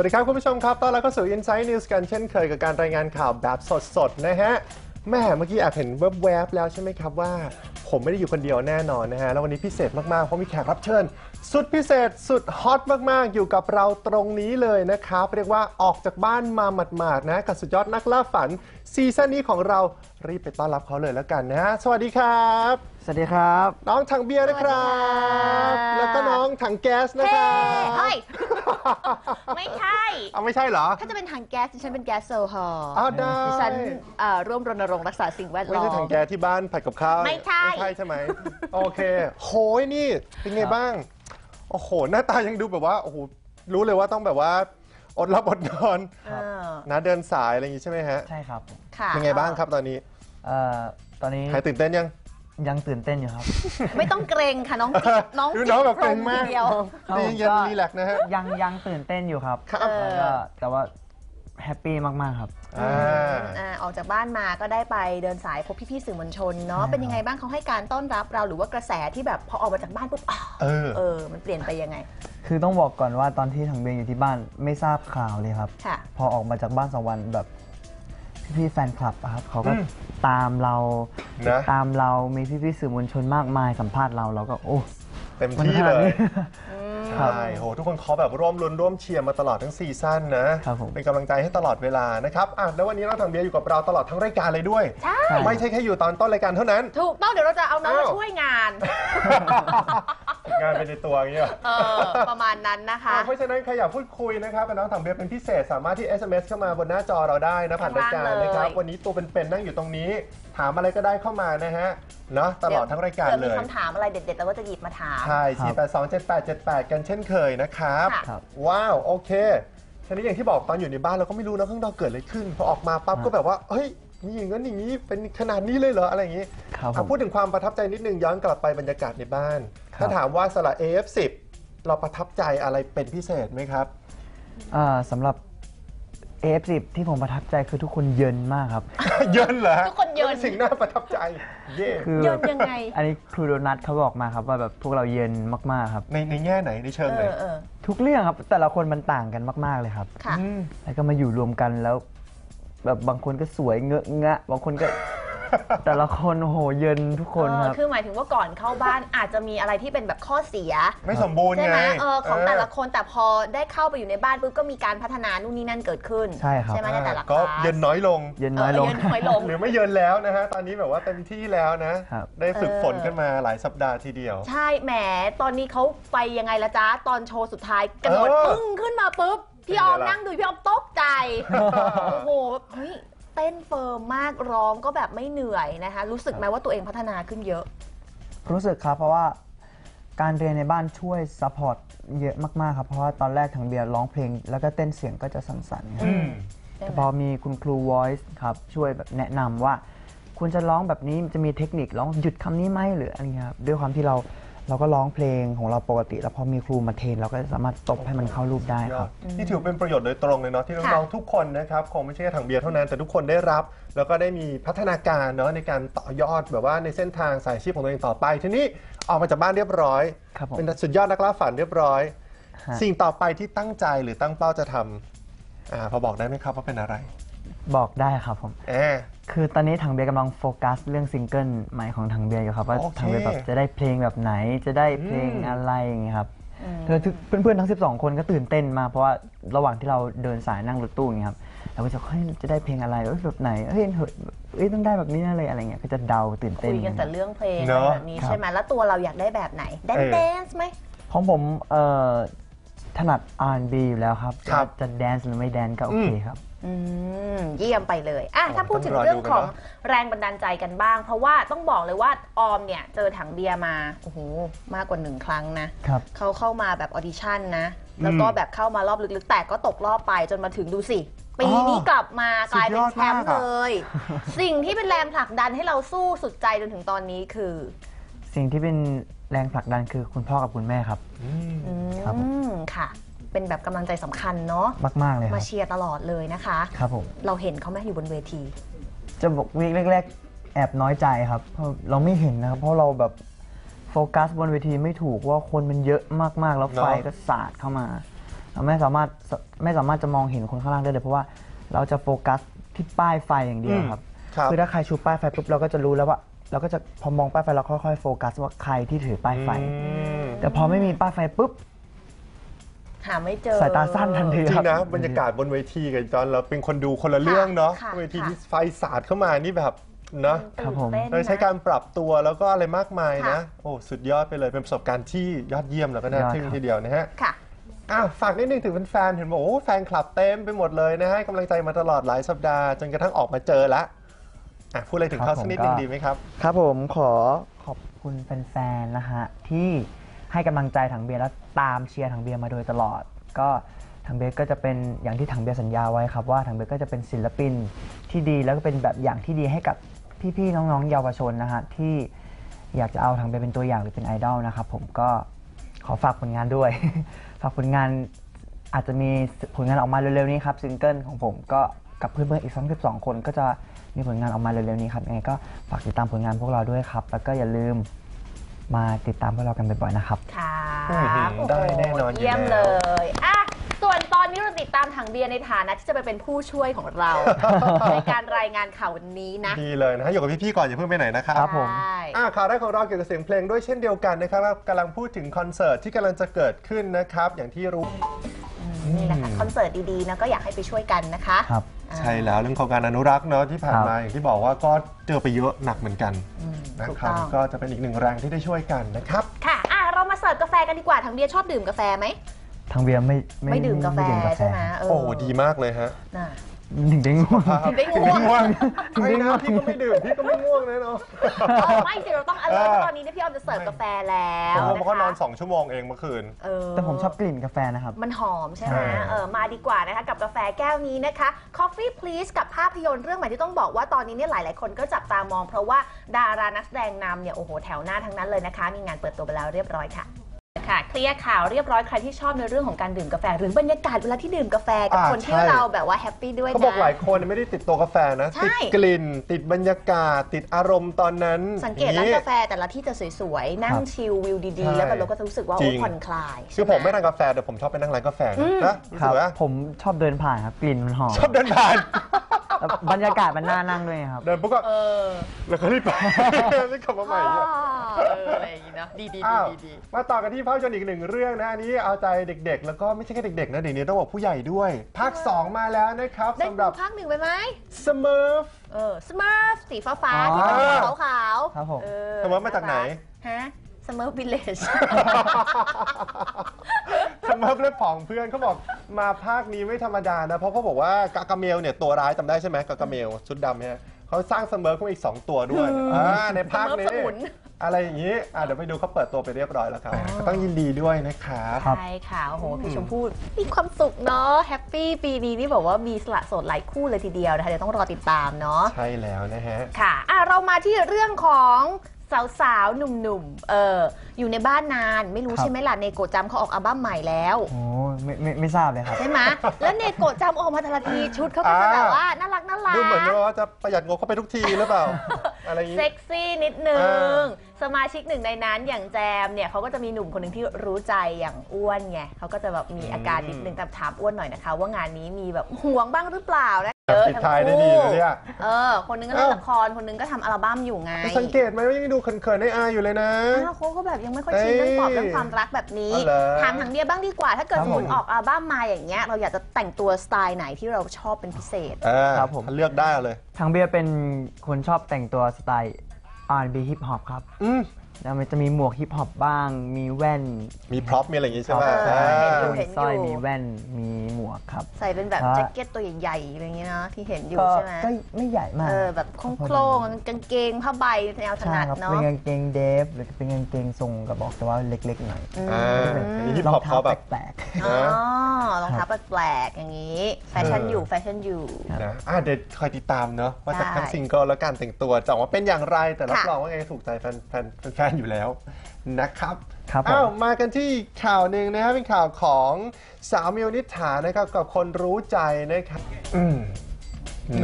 วัสดีครับ คุณผู้ชมครับตอนรับเข้าสู่ Inside News กันเช่นเคยกับการรายงานข่าวแบบสดๆ นะฮะแม่เมื่อกี้แอบเห็นแวบๆแล้วใช่ไหมครับว่า ผมไม่ได้อยู่คนเดียวแน่นอนนะฮะ แล้ววันนี้พิเศษมากๆ เพราะมีแขกรับเชิญ สุดพิเศษสุดฮอตมากๆ อยู่กับเราตรงนี้เลยนะครับ เรียกว่าออกจากบ้านมาหมาดๆนะกับสุดยอดนักล่าฝันซีซั่นนี้ของเรา รีบไปต้อนรับเขาเลยแล้วกันนะฮะสวัสดีครับ สวัสดีครับ น้องถังเบียร์นะครับ สวัสดีค่ะ แล้วก็น้องถังแก๊สนะเฮ้ครับเฮ้ย ไม่ใช่ เอาไม่ใช่เหรอถ้าจะเป็นถังแก๊สดิฉันเป็นแก๊สโซฮอล์อ้าวได้ดิฉันเอ่อร่วมรณรงค์รักษาสิ่งแวดไม่ล้อใช่ม ถังแก๊สที่บ้านผัดกับข้าวไม่ใช่ ไม่ใช่ใช่ไหม โอเคโหยนี่เป็นไงบ้าง โอ้โห หน้าตายังดูแบบว่าโอ้โหรู้เลยว่าต้องแบบว่า อดรับอดนอน เออ นะเดินสายอะไรอย่างงี้ใช่ไหมฮะใช่ครับค่ะเป็นไงบ้างครับตอนนี้เอ่อตอนนี้หายตื่นเต้นยัง ยังตื่นเต้นอยู่ครับ ไม่ต้องเกรงค่ะน้องจิบน้องดูจิน้องแบบพเกรรมงมากทีเดียวครับดีผมเย็นก็รีแลกซ์นะฮะ ยังยังตื่นเต้นอยู่ครับครับเออแล้วก็แต่ว่า แฮปปี้มาก ๆ ครับ อ่า อ่าออกจากบ้านมาก็ได้ไปเดินสายพบพี่ๆสื่อมวลชนเนาะ ใช่เป็นยังไงบ้างเขาให้การต้อนรับเราหรือว่ากระแสที่แบบพอออกมาจากบ้านปุ๊บอ้าวเออ เออ มันเปลี่ยนไปยังไง คือต้องบอกก่อนว่าตอนที่ถังเบียร์อยู่ที่บ้านไม่ทราบข่าวเลยครับ ค่ะ พอออกมาจากบ้านสองวันแบบพี่ๆแฟนคลับอะครับเขาก็อืมตามเรานะตามเรามีพี่ๆสื่อมวลชนมากมายสัมภาษณ์เราเราก็โอ้ เต็มมันที่ขเลนาดยนี้ ใช่โหทุกคนเขาแบบร่วมรุนร่วมเชียร์มาตลอดทั้งซีซั่นนะครับผม เป็นกำลังใจให้ตลอดเวลานะครับอะแล้ววันนี้น้องถังเบียร์อยู่กับเราตลอดทั้งรายการเลยด้วย ใช่ ไม่ใช่แค่อยู่ตอนต้นรายการเท่านั้น ถูกต้องเดี๋ยวเราจะเอาน้องมาอ้าวช่วยงาน งานเป็นในตัวอย่างเงี้ยเออประมาณนั้นนะคะ อะเพราะฉะนั้นใครอยากพูดคุยนะครับกับน้องถังเบียร์เป็นพิเศษสามารถที่ SMS เข้ามาบนหน้าจอเราได้นะผ่านรายการข้างล่างเลยนะครับวันนี้ตัวเป็นๆนั่งอยู่ตรงนี้ ถามอะไรก็ได้เข้ามานะฮะเนาะตลอดทั้งรายการผื่อเลมียคำถามอะไรเด็ดๆเราก็จะหยิบมาถาม ใช่ครับ4 8 2 7 8 7 8 กันเช่นเคยนะครับ ค่ะ ครับ ว้าวโอเคทีนี้อย่างที่บอกตอนอยู่ในบ้านเราก็ไม่รู้นะข้างนอกเกิดอะไรขึ้นพอออกมาปั๊บครับก็แบบว่าเฮ้ยมีอย่างนั้นอย่างนี้เป็นขนาดนี้เลยเหรออะไรอย่างนี้ครับอะผมพูดถึงความประทับใจนิดนึงย้อนกลับไปบรรยากาศในบ้านครับ ถ้าถามว่าสละ AF10 เราประทับใจอะไรเป็นพิเศษไหมครับ อ่าสำหรับ AF10 ที่ผมประทับใจคือทุกคนเยินมากครับ เยินเหรอฮะทุกคนเยิน ป็สิ่งน่าประทับใจ เย่คือเยินยังไง อันนี้ครูโดนัทเขาบอกมาครับว่าแบบพวกเราเย็นมากๆครับ ในในแง่ไหนในเชิงเอไหนอเออทุกเรื่องครับ แต่ละคนมันต่างกันมาก ๆเลยครับ ค่ะมแล้วก็มาอยู่รวมกันแล้ว แบบบางคนก็สวยเงอะงะ บางคนก็ แต่ละคนโอ้โหเย็นทุกคนเอคอรับคือหมายถึงว่าก่อนเข้าบ้านอาจจะมีอะไรที่เป็นแบบข้อเสีย ไม่สมบูรณ์ใช่ไงไหมเออของแต่ละเคนแต่พอได้เข้าไปอยู่ในบ้านปุ๊บก็มีการพัฒนานู่นนี่นั่นเกิดขึ้นใช่ครับ ไหมในแต่ละคก็ลาสเย็นน้อยลง เย็นน้อยลง เเย็นน้อยลง หรือไม่เยินแล้วนะฮะ ตอนนี้แบบว่าเต็มที่แล้วนะ ครับ ได้ฝึกเออฝนกันมาหลายสัปดาห์ทีเดียว ใช่แหมตอนนี้เขาไปยังไงละจ๊ะ ตอนโชว์สุดท้ายกระโดดเออปึ้งขึ้นมาปุ๊บ พี่ออมเป็นไงล่ะ นั่งดูพี่ออมตกใจ โอ้โหแบบเฮ้ย เต้นเฟิร์มมากร้องก็แบบไม่เหนื่อยนะคะ รู้สึกไหมว่าตัวเองพัฒนาขึ้นเยอะ รู้สึกครับเพราะว่าการเรียนในบ้านช่วยซัพพอร์ตเยอะมากๆครับเพราะว่าตอนแรกทางเบียร์ร้องเพลง แล้วก็เต้นเสียงก็จะสั่นๆครับอืมใช่แต่ไหมพอมีคุณครู voice ครับช่วยแบบแนะนำว่า คุณจะร้องแบบนี้จะมีเทคนิคร้องหยุดคำนี้ไหมหรืออะไรเงี้ยครับด้วยความที่เรา เราก็ร้องเพลงของเราปกติ แล้วพอมีครูมาเทรนเราก็สามารถตบให้มันเข้ารูปได้ยคอรัดบนี่ถือเป็นประโยชน์โดยตรงเลยเนาะที่น้องค่ะๆทุกคนนะครับคงไม่ใช่แค่ถังเบียร์เท่านั้นแต่ทุกคนได้รับ แล้วก็ได้มีพัฒนาการเนาะในการต่อยอดแบบว่าในเส้นทางสายอาชีพของตัวเองต่อไป ทีนี้ออกมาจากบ้านเรียบร้อย ครับผม เป็นสุดยอดนักล่าฝันเรียบร้อย ฮะ สิ่งต่อไปที่ตั้งใจหรือตั้งเป้าจะทำอ่าพอบอกได้ไหมครับว่าเป็นอะไร บอกได้ครับผมแอคือตอนนี้ทางเบียร์กำลังโฟกัสเรื่องซิงเกิลใหม่ของทางเบียร์อยู่ครับว่าโอเคทางเบียร์แบบจะได้เพลงแบบไหนจะได้เพลงอืมอะไรอย่างเงี้ยครับแล้วทุกเพื่อนๆทั้ง 12 คนก็ตื่นเต้นมากเพราะว่าระหว่างที่เราเดินสายนั่งรถตู้อย่างเงี้ยครับเราก็จะเฮ้ยจะได้เพลงอะไรเอ้ยแบบไหนเฮ้ยเฮ้ยเอ้ยต้องได้แบบนี้แน่เลยอะไรเงี้ยก็จะเดาตื่นเต้นคุยกันแต่เรื่องเพลงเนอะไรอะแบบนี้ครับใช่ไหมแล้วตัวเราอยากได้แบบไหนแดนเออแดนซ์ไหม ของผมเอ่อถนัด R&B อยู่แล้วครับครับจะแดนซ์หรือไม่แดนซ์ก็โอเคครับ อืมเยี่ยมไปเลยอะอ๋อถ้าพูดถึงต้องรอเรื่องดูกันของเนอะแรงบันดาลใจกันบ้าง เพราะว่าต้องบอกเลยว่าออมเนี่ยเจอถังเบียร์มาโอ้โหมากกว่าหนึ่งครั้งนะครับเขาเข้ามาแบบออดิชั่นนะ แล้วก็แบบเข้ามารอบลึกๆ แต่ก็ตกรอบไปจนมาถึงดูสิปีนี้กลับมากลายเป็นแชมป์สุดยอดมากอะเลย สิ่งที่เป็นแรงผลักดันให้เราสู้สุดใจจนถึงตอนนี้คือ สิ่งที่เป็นแรงผลักดันคือคุณพ่อกับคุณแม่ครับอืมอืครับผมมค่ะ เป็นแบบกำลังใจสำคัญเนาะมากๆเลยคมารับเชียร์ตลอดเลยนะคะ ครับผม เราเห็นเขาไหมอยู่บนเวที จะบอกวีคแรกๆ แอบน้อยใจครับเพราะเราไม่เห็นนะครับ เพราะเราแบบโฟกัสบนเวทีไม่ถูกว่าคนมันเยอะมากๆ แล้วไฟเนอะ ก็สาดเข้ามาเราไม่สามารถไม่สามารถจะมองเห็นคนข้างล่างได้เลย เพราะว่าเราจะโฟกัสที่ป้ายไฟอย่างเดียวครับ ครับ คือถ้าใครชูป้ายไฟปุ๊บเราก็จะรู้แล้วว่า เราก็จะพอมองป้ายไฟเราค่อยๆโฟกัสว่าใครที่ถือป้ายไฟ อืม แต่พอไม่มีป้ายไฟปุ๊บ หาไม่เจอ สายตาสั้นทันทีจริครับ งนะบรรยากาศบนเวทีกับจอนเราเป็นคนดูคนละเรื่องเนาะค่ะ เวทีค่ะที่ไฟสาดเข้ามานี่แบบเนาะครับผม ตื่นเราเต้นใช้นะการปรับตัวแล้วก็อะไรมากมายนะ ค่ะ โอ้สุดยอดไปเลยเป็นประสบการณ์ที่ยอดเยี่ยมแล้วก็น่าสุดยอดทึ่งครับทีเดียวนะฮะ ค่ะ อะฝากนิดนึงถึงแฟนๆเห็นบอกโอ้แฟนคลับเต็มไปหมดเลยนะฮะให้กำลังใจมาตลอดหลายสัปดาห์ จนกระทั่งออกมาเจอละอะพูดอะไรถึงเขาสักนิดนึงดีไหมครับ ครับผมขอขอบคุณแฟนๆ นะฮะที่ ให้กำลังใจถังเบียร์และตามเชียร์ถังเบียร์มาโดยตลอด ก็ถังเบียร์ก็จะเป็นอย่างที่ถังเบียร์สัญญาไว้ครับว่าถังเบียร์ก็จะเป็นศิลปินที่ดีแล้วก็เป็นแบบอย่างที่ดีให้กับพี่ๆน้องๆเยาวชนนะฮะที่อยากจะเอาถังเบียร์เป็นตัวอย่างหรือเป็นไอดอลนะครับผมก็ขอฝากผลงานด้วย ฝากผลงานอาจจะมีผลงานออกมาเร็วๆนี้ครับซิงเกิลของผมก็กับเพื่อนๆอีก32คนก็จะมีผลงานออกมาเร็วๆนี้ครับยังไงก็ฝากติดตามผลงานพวกเราด้วยครับ แล้วก็อย่าลืม มาติดตามพวกเรากันบ่อยๆนะครับค่ะอื้อหือได้แน่นอนอยู่เยี่ยมแล้เลวยอะส่วนตอนนี้เราติดตามถังเบียร์ในฐานะที่จะไปเป็นผู้ช่วยของเรา ในการรายงานข่าววันนี้นะดีเลยนะฮะอยู่กับพี่ๆก่อนอย่าเพิ่งไปไหนนะครับครับผม ใช่ อะข่าวแรกของเราเกี่ยวกับเสียงเพลงด้วยเช่นเดียวกันนะครับเรากำลังพูดถึงคอนเสิร์ตที่กำลังจะเกิดขึ้นนะครับ อย่างที่รู้ นี่แหละค่ะคอนเสิร์ตดีๆนะก็อยากให้ไปช่วยกันนะคะครับ อ่าใช่แล้วเรื่องของการอนุรักษ์เนาะที่ผ่านมาครับอย่างที่บอกว่าก็เจอไปเยอะหนักเหมือนกัน อืม นะถูกครับต้อง ก็จะเป็นอีกหนึ่งแรงที่ได้ช่วยกันนะครับ ค่ะอะ เรามาเสิร์ฟกาแฟกันดีกว่าถังเบียร์ชอบดื่มกาแฟไหม ทางเบียร์ไม่ไม่ดื่มกาแฟดื่มใช่ไหมเออโอ้ดีมากเลยฮะ น่ะ ถึงได้ง่วงถึงได้ง่วงง่วงไอ้นะพี่ก็ไม่ดื่ม พี่ก็ไม่ง่วงนะเนาะ เออไม่สิเราต้องอะไรเพราะตอนนี้เนี่ยพี่ออมจะเสิร์ฟกาแฟแล้วผมนะก็นอน คะ2 ชั่วโมงเองเมื่อคืน เออแต่ผมชอบกลิ่นกาแฟนะครับ มันหอมใช่ไหมใช่ เออมาดีกว่านะคะ กับกาแฟแก้วนี้นะคะ Coffee Please กับภาพยนตร์เรื่องใหม่ที่ต้องบอกว่าตอนนี้เนี่ยหลาย ๆ คนก็จับตามองเพราะว่าดารานักแสดงนำเนี่ยโอ้โหแถวหน้าทั้งนั้นเลยนะคะ มีงานเปิดตัวไปแล้วเรียบร้อยค่ะ ค่ะเคลียร์ข่าวเรียบร้อยใครที่ชอบในเรื่องของการดื่มกาแฟ หรือบรรยากาศเวลาที่ดื่มกาแฟกับอ่าคนที่ใช่ เราแบบว่าแฮปปี้ด้วยเขานะบอกหลายคนไม่ได้ติดตัวกาแฟนะ ใช่ ติดกลิ่น ติดบรรยากาศ ติดอารมณ์ตอนนั้นสังเกตร้านอย่กาแฟแต่ละที่จะสวยๆ นั่งครับชิลวิวดีใช่ๆแล้วแบบเราก็จะรู้สึกว่าจริโอ้งผ่อนคลายคือผมไม่ใช่หทานกาแฟแต่ผมชอบไปนั่งร้านกาแฟอืมนะรู้ครัสึบกว่าผมชอบเดินผ่านครับกลิ่นมันหอมชอบเดินผ่านแล้ว บรรยากาศมันน่านั่งด้วยครับ เดินปุ๊บก็เออแล้วก็รีบไปแล้วกลับมาใหม่อีกอะเอออะไรอย่างงี้เนอะดีดีอ้าวดีดี มาต่อกันที่ภาพยนตร์อีกหนึ่งเรื่องนะอันนี้เอาใจเด็กๆ แล้วก็ไม่ใช่แค่เด็กๆนะเดี๋ยวนี้ต้องบอกผู้ใหญ่ด้วย ภาค 2 มาแล้วนะครับได้สำหดูรับ ภาคหนึ่งไปไหม Smurf เออสมาร์ทสีฟ้าฟ้าๆอ๋อที่เป็นหัวขาวครับผมๆเออ Smurf มาจากไหน ฮะ สมาร์ทวิลเลจสำหรับเรื่องของเพื่อนเขาบอกมาภาคนี้ไม่ธรรมดานะ เพราะเขาบอกว่ากากาเมลเนี่ยตัวร้ายจำได้ใช่ไหมกากาเมลชุดดำเนี่ยเขาสร้างเสมอขึ้นมาอีก 2 ตัวด้วยอ่าในภาคนี้สมุน อะไรอย่างนี้อะเดี๋ยวไปดูเขาเปิดตัวไปเรียบร้อยแล้วครับก็ต้องยินดีด้วยนะครับครับใช่ค่ะ โอ้โห พี่ชมพู่มีความสุขเนาะ แฮปปี้ปีนี้นี่บอกว่ามีสละโสดหลายคู่เลยทีเดียวนะคะ เดี๋ยวต้องรอติดตามเนาะ ใช่แล้วนะฮะ ค่ะอะ เรามาที่เรื่องของ สาวๆ หนุ่มๆ เอออยู่ในบ้านนานไม่รู้ครับ ใช่ไหมล่ะเนโกะจำเขาออกอัลบั้มใหม่แล้วโอ้ไม่ไม่ไม่ทราบเลยครับ ใช่ไหมแล้วเนโกะจำออกมาแต่ละทีชุดเขาก็จะแบบว่าน่ารักน่ารักดูเหมือนว่าจะประหยัดงบเข้าไปทุกทีหรือเปล่า อะไรอย่างนี้ เซ็กซี่นิดนึเองอ สมาชิกหนึ่งในนั้นอย่างแจมเนี่ยเขาก็จะมีหนุ่มคนหนึ่งที่รู้ใจอย่างอ้วนไงเขาก็จะแบบมีอาการนิดนึงแต่ถามอ้วนหน่อยนะคะ ว่างานนี้มีแบบห่วงบ้างหรือเปล่านะเยอะ ปิดทั้งท้ายได้คู่ดีเลยเนี่ย เออ คนนึงก็เล่นละคร คนนึงก็ทำอัลบั้มอยู่ไงสังเกตไหมว่ายังดูเขินๆในอายอยู่เลยนะอ้าวเขาก็แบบยังไม่ค่อยชินเรื่องตอบเรื่องความรักแบบนี้อ๋อเหรอถามทางเดียบ้างดีกว่า ถ้าเกิดครับสมมติผมออกอัลบั้มมาอย่างเงี้ย เราอยากจะแต่งตัวสไตล์ไหนที่เราชอบเป็นพิเศษเออครับผมถ้าเลือกได้เอาเลย ทางเบียร์เป็นคนชอบแต่งตัวสไตล์ R&B ฮิปฮอปครับอืม แล้วมันจะมีหมวกฮิปฮอปบ้าง มีแว่นมีพร็อพมีอะไรอย่างงี้ใช่ไหมเออเห็นอยู่อ่าเห็นมีสร้อยมีแว่นมีหมวกครับ ใส่เป็นแบบฮะแจ็คเก็ตตัวใหญ่ๆอะไรอย่างเงี้ยเนาะที่เห็นอยู่ก็ใช่ไหมก็ไม่ใหญ่มากเออแบบโคร่งๆกางเกงผ้าใบแนวถใช่นัดครับเนาะ เป็นกางเกงเดฟหรือเป็นกางเกงทรงกระบอกแต่ว่าเล็กๆหน่อยอ่าอันนี้ฮิปรอฮองปเท้าเขาแบบ แปลกอ๋อรองเท้าแปลกๆอย่างนี้ แฟชั่นอยู่แฟชั่นอยู่ นะอะเดี๋ยวคอยติดตามเนอะว่าจากได้ทั้งซิงเกิลและการแต่งตัวจะออกมาเป็นอย่างไรแต่รับค่ะ รองว่าไงถูกใจแฟนแฟนแฟนอยู่แล้วนะครับครับผม อ้าวมากันที่ข่าวหนึ่งนะครับเป็นข่าวของสาวมิวนิษฐานะครับกับคนรู้ใจนะครับอืม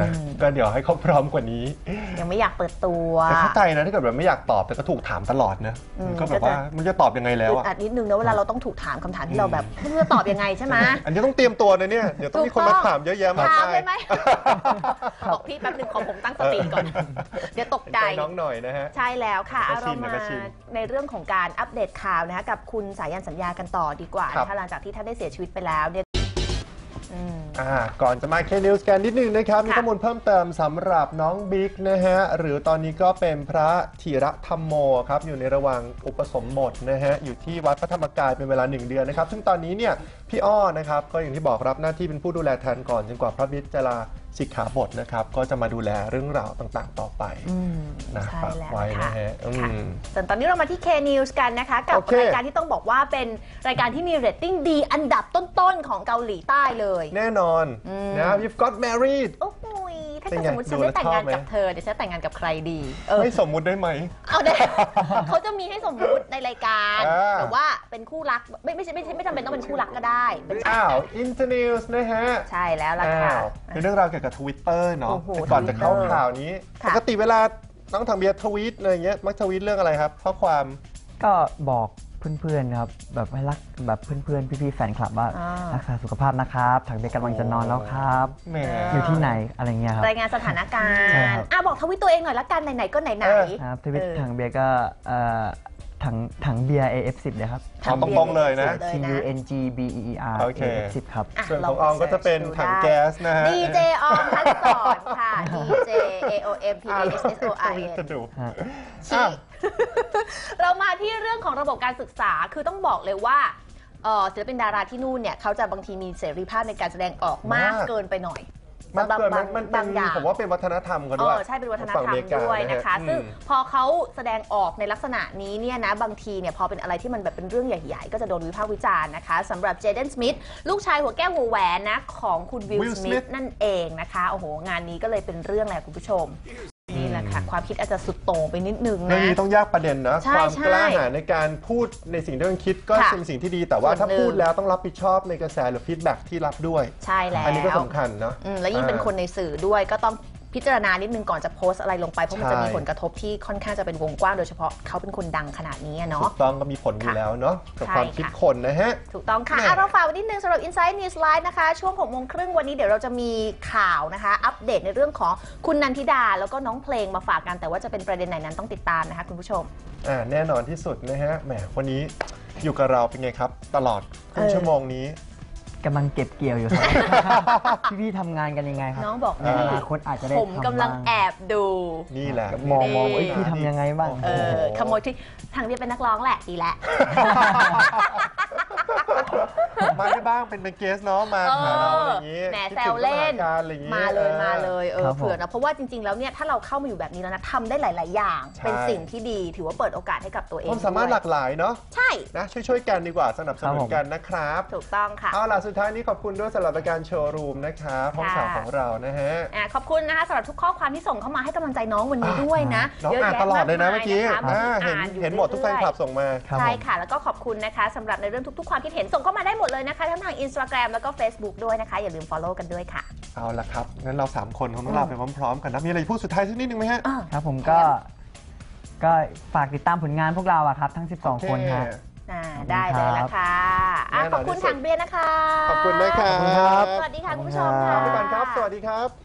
นะก็เดี๋ยวให้เขาพร้อมกว่านี้ ยังไม่อยากเปิดตัวแต่เข้าใจนะถ้าเกิดแบบไม่อยากตอบแต่ก็ถูกถามตลอดนะอืมมันก็แบบว่ามันจะตอบยังไงแล้วอึดอะอัดนิดนึงนะเวลาเราต้องถูกถามคำถามที่เราแบบไม่รู้จะตอบยังไงใช่ไหมอันนี้ต้องเตรียมตัวนะเนี่ยเดี๋ยวต้องมีคนมาถามเยอะแยะมากถามมายได้ไหมบอกพี่แป๊บหนึงขอผมตั้งสติก่อน เดี๋ยวตกใจใจน้องหน่อยนะฮะใช่แล้วค่ะแล้วก็เอาเราชินมาแล้วก็ชินในเรื่องของการอัปเดตข่าวนะคะกับคุณสายันสัญญากันต่อดีกว่าครับนะคะหลังจากที่ท่านได้เสียชีวิตไปแล้วเนี่ย อืมอ่าก่อนจะมาเคนิวส์กันนิดนึงนะครับ มีค่ะข้อมูลเพิ่มเติมสำหรับน้องบิ๊กนะฮะ หรือตอนนี้ก็เป็นพระธีระธรรมโมครับ อยู่ในระหว่างอุปสมบทนะฮะ อยู่ที่วัดพระธรรมกายเป็นเวลา 1 เดือนนะครับ ซึ่งตอนนี้เนี่ย พี่อ้อนะครับ ก็อย่างที่บอกรับหน้าที่เป็นผู้ดูแลแทนก่อนจนกว่าพระบิ๊กจะลา สิกขาบทนะครับ ก็จะมาดูแลเรื่องราวต่างๆ ต่อไปอืมนะใช่ฝากแล้วไว้ค่ะนะฮะอืค่ะมส่วนตอนนี้เรามาที่ K News กันนะคะ กับโอเครายการที่ต้องบอกว่าเป็นรายการที่มีเรตติ้งดีอันดับต้นๆ ของเกาหลีใต้เลย แน่นอนอืมนะ You've got married โอ้โหย ถ้าเป็นเกิดไงสมมติฉันดูแล้ได้วแต่งงานชอบไหมกับเธอเดี๋ยวฉันจะแต่งงานกับใครดีเออไม่สมมุติได้ไหมเอาได้เขาจะมีให้สมมุติในรายการอ่าแต่ว่าเป็นคู่รักไม่ไม่ใช่ไม่ใช่ไม่จำเป็นต้องเป็นคู่รักก็ได้เป็นอ้าว Internews นะฮะใช่แล้วล่ะค่ะอ้าวเป็นเรื่องราวเกี่ยวกับ Twitter เนาะโอ้โหแต่ก่อนจะเข้า Twitter ข่าวนี้ค่ะปกติเวลาน้องทางเบียร์ทวีตอะไรอย่างเงี้ยมักทวีตเรื่องอะไรครับข้อความก็บอก เพื่อนๆครับแบบให้รักแบบเพื่อนๆพี่ๆแฟนคลับว่าอ่ารักษาสุขภาพนะครับถังเบยกำลังจะนอนแล้วครับแหม อยู่ที่ไหนอะไรเงี้ยครับ รายงานสถานกาใช่รครับณ์อะบอกทวิตตัวเองหน่อยละกันไหนๆก็ไหนเออครับทวิตเออ ถังเบียร์ก็เอ่อ ถังถังเบียร์ AF10 เลยครับๆเอาตรงๆเลยนะเลย T นะ U N G B E E R โอเค AF10 ครับส่วนของออมก็จะเป็นถังแก๊สนะฮะ ดีเจออมพันสอนค่ะ DJ A O M P อ่า A S S O R ทวีต N จะดูฮะชี้เรามาที่เรื่องของระบบการศึกษาคือต้องบอกเลยว่าเอ่อศิลปินดาราที่นู่นเนี่ยเขาจะบางทีมีเสรีภาพในการแสดงออกมากมาก เกินไปหน่อย มากเกินบามังนมันเป็บานงอย่าง ผมว่าเป็นวัฒนธรรมเขาเอด้วยอใช่เป็นวัฒนธรฝั่งรมอเมริกาด้วยนะคะนะฮะซึ่งอืม พอเขาแสดงออกในลักษณะนี้เนี่ยนะบางทีเนี่ยพอเป็นอะไรที่มันแบบเป็นเรื่องใหญ่ๆ ก็จะโดนวิพากษ์วิจารณ์นะคะสำหรับเจเดนสมิธลูกชายหัวแก้วหัวแหวนนะของคุณวิล Will สมิธ Smith นั่นเองนะคะโอ้โหงานนี้ก็เลยเป็นเรื่องแหละคุณผู้ชมนี่แหละ ค่ะ ความคิดอาจจะสุดโต่งไปนิดนึงเรื่องนะนี้ต้องแยกประเด็นนะ ใช่ความใช่กล้าหาญในการพูดในสิ่งที่มันคิดก็ค่ะเป็นสิ่งที่ดี แต่ว่าส่วนถ้าหนึ่ง พูดแล้วต้องรับผิดชอบในกระแสหรือฟีดแบ็กที่รับด้วย ใช่แล้วอันนี้ก็สำคัญเนาะ อืมแล้วยิ่งเป็นคนในสื่อด้วยก็ต้อง พิจารณานิดนึงก่อนจะโพสต์อะไรลงไป เพราะมันจะมีใช่ผลกระทบที่ค่อนข้างจะเป็นวงกว้างโดยเฉพาะเขาเป็นคนดังขนาดนี้อะถูเนาะกต้องก็มีผลอยู่ค่ะแล้วเนาะกับใช่ความคิดค่ะคนนะฮะ ถูกต้องค่ะแน่อะเราฝากไว้นิดนึงสำหรับ Inside News Live นะคะ ช่วง6โมงครึ่งวันนี้เดี๋ยวเราจะมีข่าวนะคะ อัปเดตในเรื่องของคุณนันทิดา แล้วก็น้องเพลงมาฝากกันแต่ว่าจะเป็นประเด็นไหนนั้นต้องติดตามนะคะคุณผู้ชมอ่าแน่นอนที่สุดนะฮะแหมวันนี้อยู่กับเราเป็นไงครับ ตลอดครึ่งเออชั่วโมงนี้ กำลังเก็บเกี่ยวอยู่ครับพี่ๆทำงานกันยังไงครับน้องบอกในอนาคตอาจจะได้ผมกำลังทำบ้าแอบดู นี่แหละมองมองนี่เอ้ยพี่ทำยังไงบ้าง เออขโมยที่ทางเรียนเป็นนักร้องแหละดีแล้ว มาได้บ้างเป็นเป็นเกสเนาะมาหาเราอะไรอย่างงี้แหมคิดแซถึวงเล่นสถการณ์อะไรอย่างงี้มาเลยมาเลยเออครับผมเผื่อนะเพราะว่าจริง ๆ แล้วเนี่ยถ้าเราเข้ามาอยู่แบบนี้แล้วนะทำได้หลาย ๆ อย่างใช่เป็นสิ่งที่ดีถือว่าเปิดโอกาสให้กับตัวเองความสามารถด้วยหลากหลายเนาะใช่นะช่วยๆกันดีกว่าสนับสนุครับนผมกันนะครับถูกต้องค่ะเอาล่ะสุดท้ายนี้ขอบคุณด้วยสำหรับรายการโชว์รูมนะครับห้องข่าวของเรานะฮะอะขอบคุณนะคะสำหรับทุกข้อความที่ส่งเข้ามาให้กำลังใจน้องวันนี้ด้วยนะน้องเยะอ่านแยะตลอดเลยนะาเมื่อกี้นะคะอ่าบางทีเห็นอ่านอยู่เห็นหมดทุกแฟนคลับส่งมาครับใช่ผมค่ะ แล้วก็ขอบคุณนะคะสำหรับในเรื่องทุก ๆ ความคิดเห็นส่งเข้ามาได้หมดเลยนะคะ ทั้งทาง Instagram แล้วก็ Facebook ด้วยนะคะ อย่าลืม follow กันด้วยค่ะ เอาละครับ งั้นเรา 3 คนคงต้องลาไปพร้อมๆ กันนะ มีอะไรพูดสุดท้ายสักนิดนึงไหมฮะอะครับผมก็ ก็ฝากติดตามผลงานพวกเราอะครับ ทั้ง 12 คนฮะอ่าได้เลยละค่ะอะแน่นอนขอบคุณที่สุดทางเบียร์นะคะขอบคุณนะครับขอบคุณครับ สวัสดีค่ะคุณผู้ชมขค่ะอบไปก่อนครับสวัสดีครับ